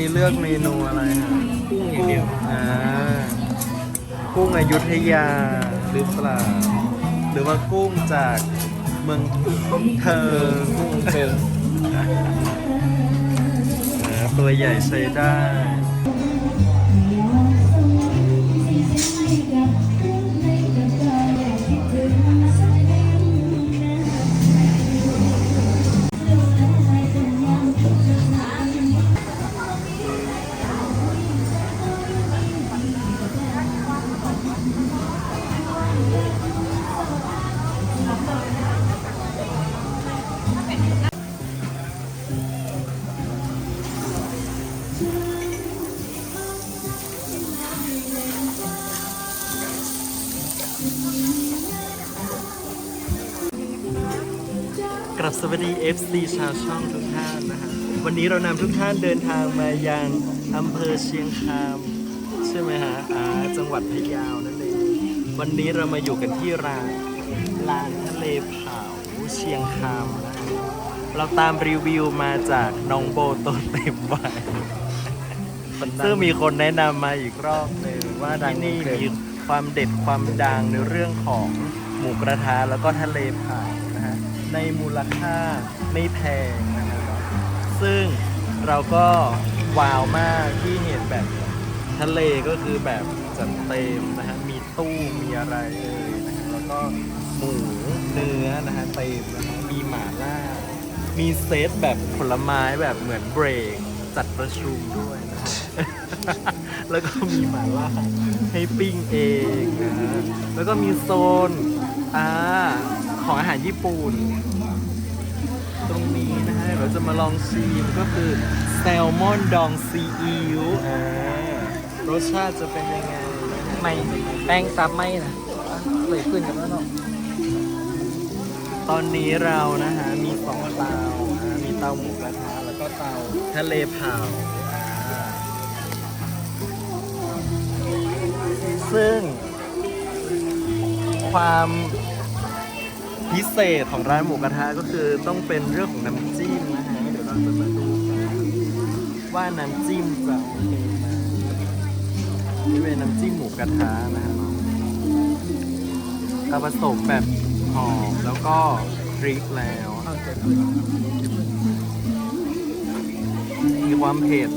นี้เลือกเมนูอะไรฮะกุ้งอย่างเดียวอ่ากุ้งอยุธยาหรือเปล่าหรือว่ากุ้งจากเมืองเธอกุ้งเธออ่าตัวใหญ่ใช้ได้ กลับสวัสดี FC ชาวช่องทุกท่านนะฮะวันนี้เรานำทุกท่านเดินทางมายังอำเภอเชียงคานใช่ไหมฮะอ่าจังหวัดพะเยานั่นเองวันนี้เรามาอยู่กันที่ร้านลานทะเลเผาเชียงคามนะฮะเราตามรีวิวมาจากน้องโบตัวเต็มวัยซึ่งมีคนแนะนำมาอีกรอบหนึ่งว่าที่นี่มีความเด็ดความดังในเรื่องของหมูกระทะแล้วก็ทะเลเผานะฮะ ในมูลค่าไม่แพงนะฮะซึ่งเราก็ว้าวมากที่เห็นแบบทะเลก็คือแบบจัดเต็มนะฮะมีตู้มีอะไรเอ่ยนะฮะแล้วก็หมูเนื้อนะฮะเต็มนะฮะมีหมาล่า มีเซตแบบผลไม้แบบเหมือนเบรกจัดประชุมด้วยนะฮะแล้วก็มีหมาล่าให้ปิ้งเองนะฮะแล้วก็มีโซนอ่า ของอาหารญี่ปุ่น ตรงนี้นะฮะเราจะมาลองชิมก็คือแซลมอนดองซีอิ๊วอ่ารสชาติจะเป็นยังไงนะฮะไม่แป้งซับไม่นะเลยขึ้นกันแล้วเนาะตอนนี้เรานะฮะมีสองเตาอ่ามีเตาหมูกระทะแล้วก็เตาทะเลเผาอ่าซึ่งความ พิเศษของร้านหมูกระทะก็คือต้องเป็นเรื่องของน้ำจิ้มนะฮะเดี๋ยวเราจะมาดูกันว่าน้ำจิ้มจะโอเคไหมนี่เป็นน้ำจิ้มหมูกระทะนะฮะเราผสมแบบหอมแล้วก็พริกแล้วมีความเผ็ด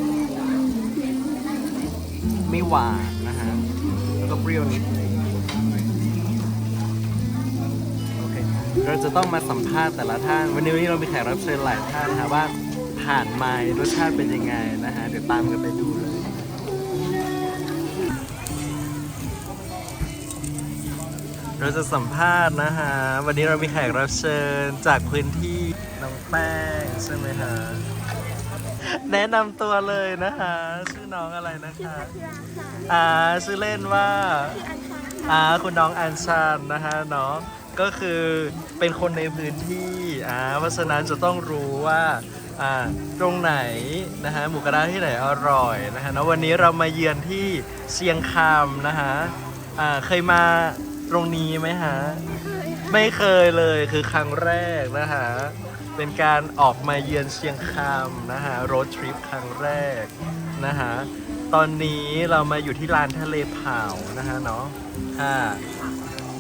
ไม่หวานนะฮะแล้วก็เปรี้ยวนิด เคเราจะต้องมาสัมภาษณ์แต่ละท่าน วันนี้เรามีแขกรับเชิญหลายท่านนะคะว่าผ่านไม้รสชาติเป็นยังไงนะฮะเดี๋ยวตามกันไปดูเลย เราจะสัมภาษณ์นะฮะวันนี้เรามีแขกรับเชิญจากพื้นที่น้องแป้งใช่ไหมฮะแนะนำตัวเลยนะคะ ชื่อน้องอะไรนะคะอ่าชื่อเล่นว่าอ่าคุณน้องอัญชันนะคะเนาะ ก็คือเป็นคนในพื้นที่อ่าเพราะฉะนั้นจะต้องรู้ว่าอ่าตรงไหนนะฮะหมูกระทะที่ไหนอร่อยนะคะเนาะวันนี้เรามาเยือนที่เชียงคามนะคะอ่าเคยมาตรงนี้ไหมฮะไม่เคยเลยคือครั้งแรกนะคะเป็นการออกมาเยือนเชียงคามนะฮะโรดทริปครั้งแรกนะฮะตอนนี้เรามาอยู่ที่ลานทะเลเผานะฮะเนาะอ่า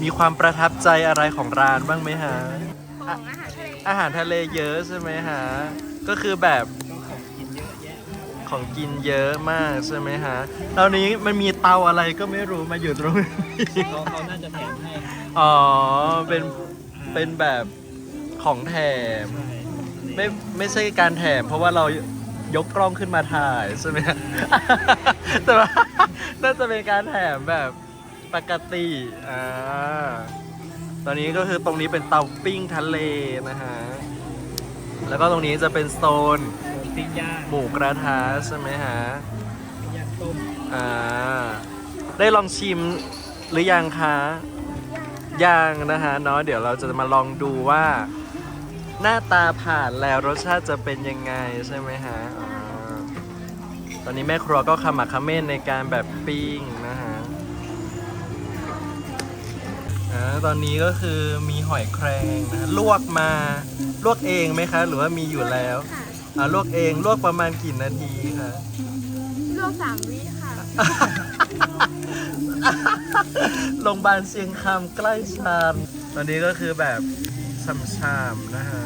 มีความประทับใจอะไรของร้านบ้างไหมฮะอะอาหารทะเลเยอะใช่ไหมฮะ ก็คือแบบกินเยอะแยะของกินเยอะมากใช่ไหมฮะ ตอนนี้มันมีเตาอะไรก็ไม่รู้มาอยู่ตรงนี้ เขาเขาน่าจะแถมให้อ๋อ เป็น เป็นแบบของแถมใช่ไม่ ไม่ใช่การแถม เพราะว่าเรายกกล้องขึ้นมาถ่ายใช่ไหมแต่ว่าน่าจะเป็นการแถมแบบ ปกติอ่าตอนนี้ก็คือตรงนี้เป็นเตาปิ้งทะเลนะฮะ แล้วก็ตรงนี้จะเป็นโซนปิ้งย่างหมูกระทะใช่ไหมฮะปิ้งย่างต้มอ่าได้ลองชิมหรือยังคะยังนะฮะเนาะเดี๋ยวเราจะมาลองดูว่า หน้าตาผ่านแล้วรสชาติจะเป็นยังไงใช่ไหมฮะอ่าตอนนี้แม่ครัวก็ขมักเขม้นในการแบบปิ้งนะฮะ อ่าตอนนี้ก็คือมีหอยแครงนะฮะลวกมาลวกเองไหมคะ หรือว่ามีอยู่แล้วค่ะอ่าลวกเองลวกประมาณกี่นาทีคะลวกสามวิค่ะ โรงพยาบาลเชียงคำใกล้ชามตอนนี้ก็คือแบบชามๆนะฮะ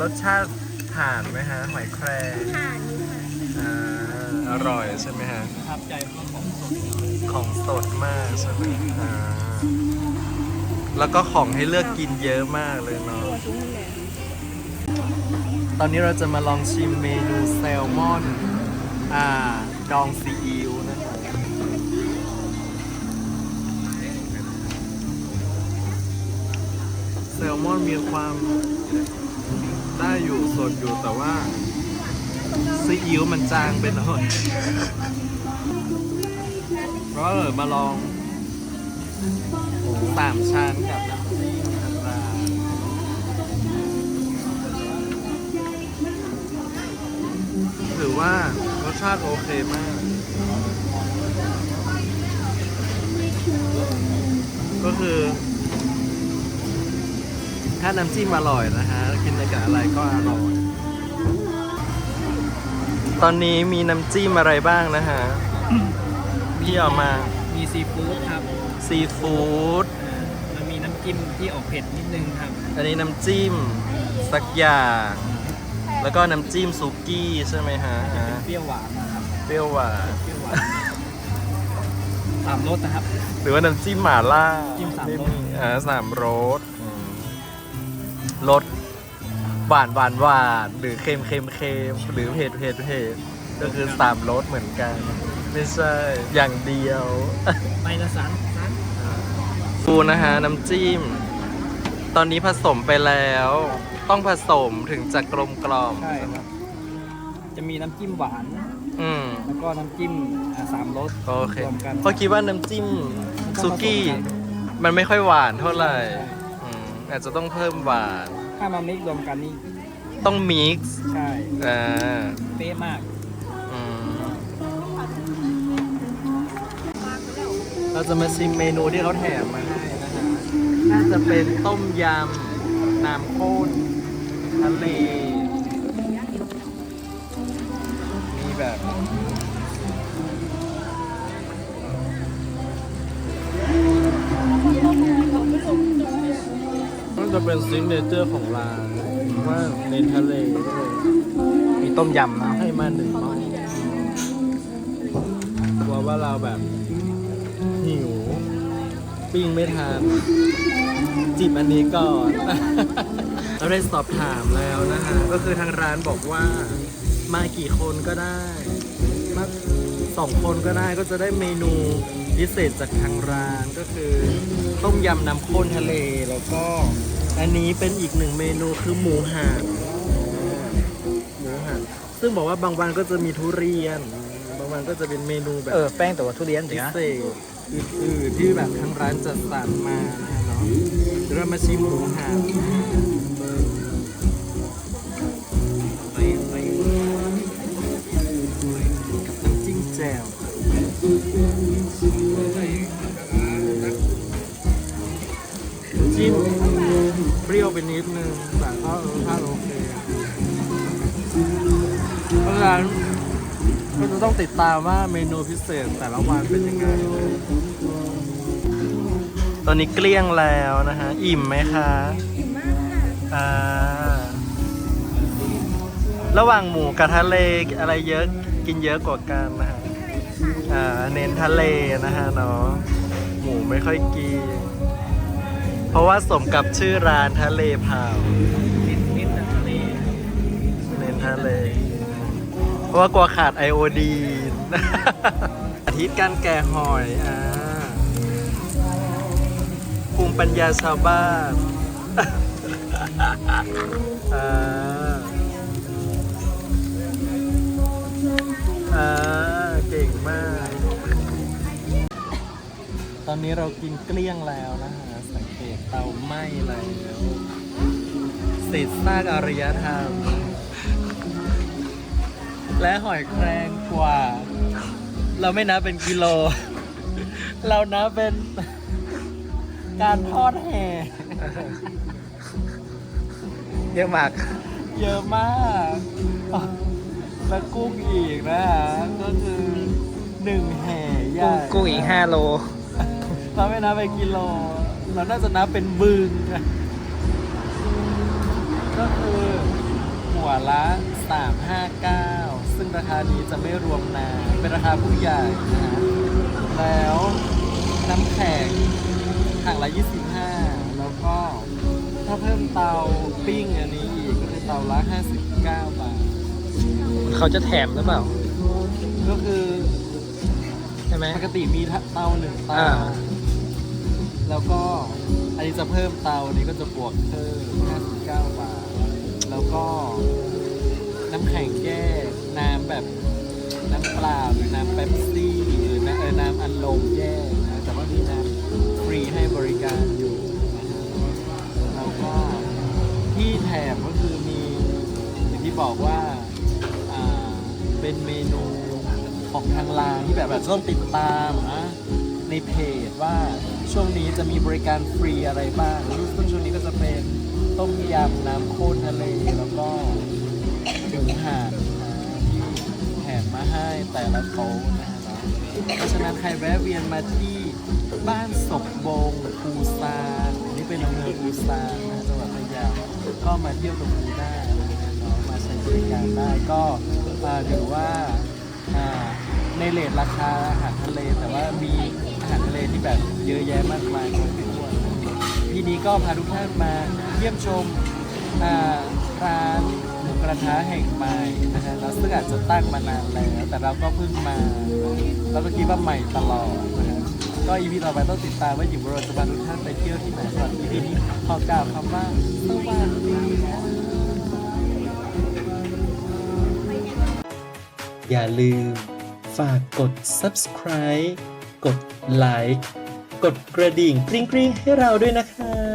รสชาติผ่านไหมฮะหอยแครงผ่านอยู่ค่ะ อ่าอร่อยใช่ไหมฮะประทับใจเพราะของสดของสดมากใช่ไหมอ่า แล้วก็ของให้เลือกกินเยอะมากเลยเนาะ ตอนนี้เราจะมาลองชิมเมนูแซลมอน อ่า ดองซีอิ๊วนะครับแซลมอนมีความได้อยู่สดอยู่แต่ว่าซีอิ๊วมันจางไปหน่อยก็เออมาลอง สามชั้นกับน้ำจิ้มธรรมดาถือว่ารสชาติโอเคมาก ก็คือ ถ้าน้ำจิ้มอร่อยนะฮะ กินกับอะไรก็อร่อย ตอนนี้มีน้ำจิ้มอะไรบ้างนะฮะพี่เอามา ซีฟู้ดครับ ซีฟู้ด มันมีน้ำจิ้มที่ออกเผ็ดนิดนึงครับ อันนี้น้ำจิ้มสักอย่าง แล้วก็น้ำจิ้มซุกี้ใช่ไหมฮะอ่าเปรี้ยวหวานนะครับ เปรี้ยวหวานเปรี้ยวหวานสามรสนะครับ หรือว่าน้ำจิ้มหม่าล่าจิ้มสามรส อ่าสามรสอืมรสหวานหวานหวานหรือเค็มเค็มเค็มหรือเผ็ดเผ็ดเผ็ด ก็คือสามรสเหมือนกัน ไม่ใช่อย่างเดียวไปละสันสันฟูนะฮะน้ำจิ้ม ตอนนี้ผสมไปแล้ว ต้องผสมถึงจะกลมกล่อม ใช่ครับ จะมีน้ำจิ้มหวาน อืมแล้วก็น้ำจิ้มอ่าสามรสโอเครวมกันเพราะคิดว่าน้ำจิ้มมันต้องซุกี้ผสมกันมันไม่ค่อยหวานเท่าไหร่ใช่อืมอาจจะต้องเพิ่มหวาน ถ้ามามิกซ์รวมกันนี่ต้องมิกซ์ใช่ อ่า เป๊ะมาก เราจะมาชิมเมนูที่เขาแถมมาให้นะฮะน่าจะเป็นต้มยำน้ำข้นทะเล มีแบบน่าจะเป็นซิกเนเจอร์ของร้านว่าเน้นทะเลด้วยมีต้มยำนะให้มาหนึ่งหม้อกลัวว่าเราแบบ ปิ้งไม่ทันจิบอันนี้ก่อน เราได้สอบถามแล้วนะฮะก็คือทางร้านบอกว่ามากี่คนก็ได้ มาสองคนก็ได้ก็จะได้เมนูพิเศษจากทางร้านก็คือต้มยำน้ำข้นทะเลแล้วก็อันนี้เป็นอีกหนึ่งเมนูคือหมูหันหมูหันซึ่งบอกว่าบางวันก็จะมีทุเรียน บางวันก็จะเป็นเมนูแบบเออแป้งแต่ว่าทุเรียนพิสินะเศษอื่นๆที่แบบทางร้านจัดสรรมานะฮะเนาะเดี๋ยวเรามาชิมหมูหันไปไปกับน้ำจิ้มแจ่วจิ้มเปรี้ยวไปนิดนึงแต่ก็รสชาติโอเคเพราะฉะนั้น ก็จะต้องติดตามว่าเมนูพิเศษแต่ละวันเป็นยังไง ตอนนี้เกลี้ยงแล้วนะฮะ อิ่มไหมคะอิ่มมากค่ะอ่าระหว่างหมูกับทะเลอะไรเยอะกินเยอะกว่ากันนะฮะทะเลค่ะอ่าเน้นทะเลนะฮะเนาะหมูไม่ค่อยกิน เพราะว่าสมกับชื่อร้านทะเลเผานิดนิดแต่ทะเลเน้นทะเล เพราะว่ากลัวขาดไอโอดีน อาทิตย์การแก่หอยอ่าภูมิปัญญาชาวบ้านอ่าอ่าเก่งมาก ตอนนี้เรากินเกลี้ยงแล้วนะฮะสังเกตเตาไหม้แล้วเศษซากอารยธรรม และหอยแครงกว่า เราไม่นับเป็นกิโล เรานับเป็นการทอดแห่ เยอะมาก เยอะมากอะแล้วกุ้งอีกนะฮะก็คือหนึ่งแห่ใหญ่กุ้งอีกห้าโล เราไม่นับเป็นกิโล เราน่าจะนับเป็นบึงนะก็คือหัวละ359ซึ่ง ราคานี้จะไม่รวมน้ำเป็นราคาผู้ใหญ่นะฮะแล้วน้ำแข็งถังละ 25 แล้วก็ถ้าเพิ่มเตาปิ้งอันนี้อีกก็คือเตาละ 59 บาท เขาจะแถมหรือเปล่า ก็คือใช่ไหมปกติมีเตาหนึ่งเตา อ่า แล้วก็อันนี้จะเพิ่มเตาอันนี้ก็จะบวกเพิ่ม59 บาท แล้วก็ น้ำแข็งแยกน้ำแบบน้ำเปล่าหรือน้ำเป๊ปซี่หรือน้ำเออน้ำอัดลมแยกนะแต่ว่ามีน้ำฟรีให้บริการอยู่นะฮะแล้วก็ที่แถมก็คือมีอย่างที่บอกว่าอ่าเป็นเมนูของทางร้านที่แบบแบบต้องติดตามนะในเพจว่าช่วงนี้จะมีบริการฟรีอะไรบ้างซึ่งช่วงนี้ก็จะเป็นต้มยำน้ำข้นทะเลแล้วก็ หมูหันนะที่แถมมาให้แต่ละโต๊ะนะฮะเนาะเพราะฉะนั้นใครแวะเวียนมาที่บ้านศพบงปูซานนี่เป็นอำเภอปูซานนะจังหวัดพะเยาก็มาเที่ยวตรงนี้ได้นะฮะเนาะมาใช้บริการได้ก็ถือว่าในเลทราคาอาหารทะเลแต่ว่ามีอาหารทะเลที่แบบเยอะแยะมากมายครบถ้วนพี่นี้ก็พาทุกท่านมาเยี่ยมชมร้าน กระทะแห่งใหม่นะฮะแล้วซึ่งอาจจะตั้งมานานแล้วแต่เราก็เพิ่งมาเราก็คิดว่าใหม่ตลอดนะฮะก็อีพีต่อไปต้องติดตามว่าหญิงบรจะพาทุกท่านไปเที่ยวที่ไหนก่อนอีพีนี้ขอกล่าวคำว่าสวัสดีอย่าลืม ฝากกด subscribe กดไลค์กดกระดิ่งกริ๊งๆให้เราด้วยนะคะ